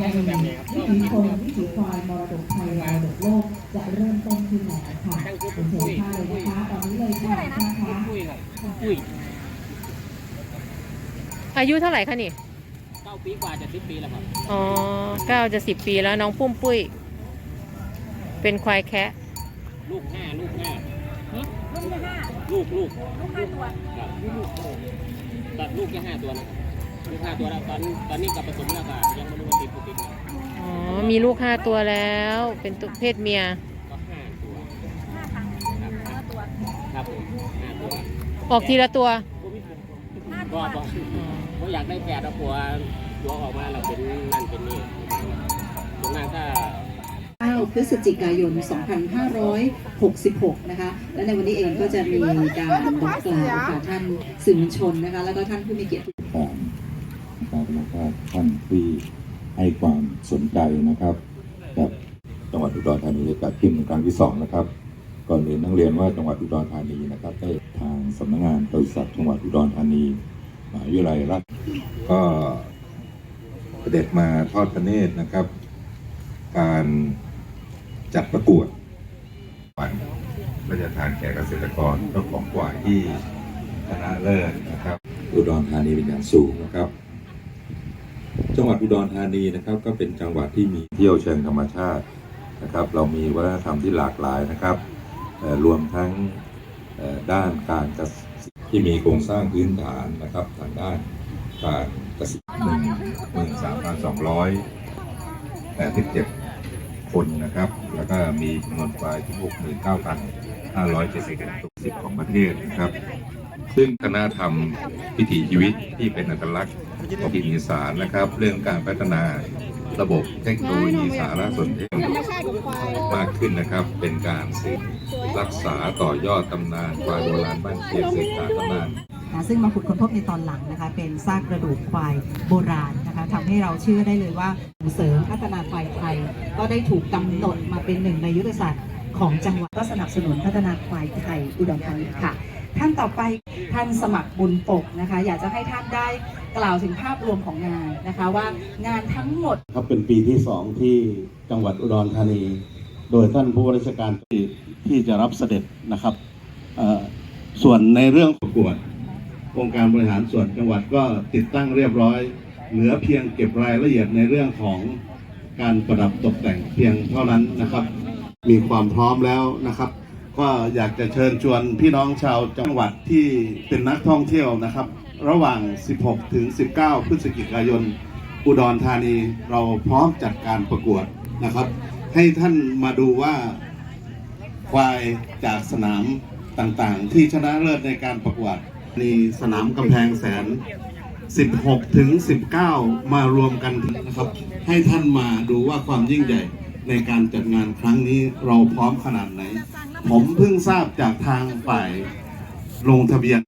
ในวิถีคนวิถีควายมรดกไทยมรดกโลกจะเริ่มต้นขึ้นแล้วค่ะเป็นเชิญท่านเลยนะคะตอนนี้เลยค่ะนะคะปุ้ยครับปุ้ยอายุเท่าไหร่คะนี่เก้าปีกว่าจะสิบปีแล้วครับอ๋อเก้าจะสิบปีแล้วน้องปุ้มปุ้ย เป็นควายแคะลูกห้าลูกห้ารุ่นที่ห้าลูกลูกลูกห้าตัวครับลูกตัดลูกแค่ห้าตัวนะครับ ลูกห้าตัวแล้วตอนตอนนี้กลับผสมแล้วก็ยังไม่รู้ว่าติดไม่ติดนะอ๋อ มีลูกห้าตัวแล้ว เป็นตัวเพศเมีย ก็ห้าตัว ห้าครั้งครับห้าตัวครับผมห้าตัวออกทีละตัวห้าก็ตัวบอกเขาอยากได้แปดเอาหัวหัวออกมาเราเป็นนั่นเป็นนี่ส่วนมากถ้า 9พฤศจิกายน 2566 นะคะ และในวันนี้เองก็จะมีการบอกกล่าวค่ะท่านสื่อมวลชนนะคะ แล้วก็ท่านผู้มีเกียรติการนะครับ แล้วก็ท่านที่ให้ความสนใจนะครับกับจังหวัดอุดรธานีจัดขึ้นเป็นครั้งที่สองนะครับก่อนอื่นต้องเรียนว่าจังหวัดอุดรธานีนะครับได้ทางสำนักงานบริษัทจังหวัดอุดรธานีมหาวิทยาลัยราชก็เด็จมาทอดพระเนตรนะครับ การจัดประกวดวันพระราชทานแก่เกษตรกรเจ้าของกว่าที่ชนะเลิศนะครับ อุดรธานีเป็นอย่างสูงนะครับ จังหวัดอุดรธานีนะครับก็เป็นจังหวัดที่มีเที่ยวเชิงธรรมชาตินะครับ เรามีวัฒนธรรมที่หลากหลายนะครับรวมทั้งด้านการเกษตรที่มีโครงสร้างพื้นฐานนะครับทางด้านการเกษตรหนึ่งหมื่นสามพันสองร้อยแปดสิบเจ็ดคนนะครับ แล้วก็มีจำนวนควายที่หกหมื่นเก้าพันห้าร้อยเจ็ดสิบสิบของประเทศนะครับ ซึ่งคณะธรรมวิถีชีวิตที่เป็นอัตลักษณ์ของดินอีสานนะครับ เรื่องการพัฒนาระบบเทคโนโลยีสารสนเทศมากขึ้นนะครับ เป็นการสืบรักษาต่อยอดตำนานควายโบราณบ้านเชียงสืบสานตำนานนะซึ่งมาขุดค้นพบในตอนหลังนะคะเป็นซากกระดูกควายโบราณนะคะทำให้เราเชื่อได้เลยว่าส่งเสริมพัฒนาควายไทย ก็ได้ถูกกำหนดมาเป็นหนึ่งในยุทธศาสตร์ของจังหวัดก็สนับสนุนพัฒนาควายไทยอุดรธานีค่ะ ท่านต่อไปท่านสมัครบุญปกนะคะ อยากจะให้ท่านได้กล่าวถึงภาพรวมของงานนะคะว่างานทั้งหมดครับเป็นปีที่สองที่จังหวัดอุดรธานี โดยท่านผู้ว่าราชการที่ที่จะรับเสด็จนะครับส่วนในเรื่องประกวดองค์การบริหารส่วนจังหวัดก็ติดตั้งเรียบร้อย เหลือเพียงเก็บรายละเอียดในเรื่องของการประดับตกแต่งเพียงเท่านั้นนะครับ มีความพร้อมแล้วนะครับ ก็อยากจะเชิญชวนพี่น้องชาวจังหวัดที่เป็นนักท่องเที่ยวนะครับ ระหว่าง 16 ถึง 19 พฤศจิกายน อุดรธานีเราพร้อมจัดการประกวดนะครับ ให้ท่านมาดูว่าควายจากสนามต่างๆ ที่ชนะเลิศในการประกวดมีสนามกำแพงแสน 16 ถึง 19 มารวมกันนะครับ ให้ท่านมาดูว่าความยิ่งใหญ่ในการจัดงานครั้งนี้เราพร้อมขนาดไหน ผมเพิ่งทราบจากทางฝ่ายลงทะเบียน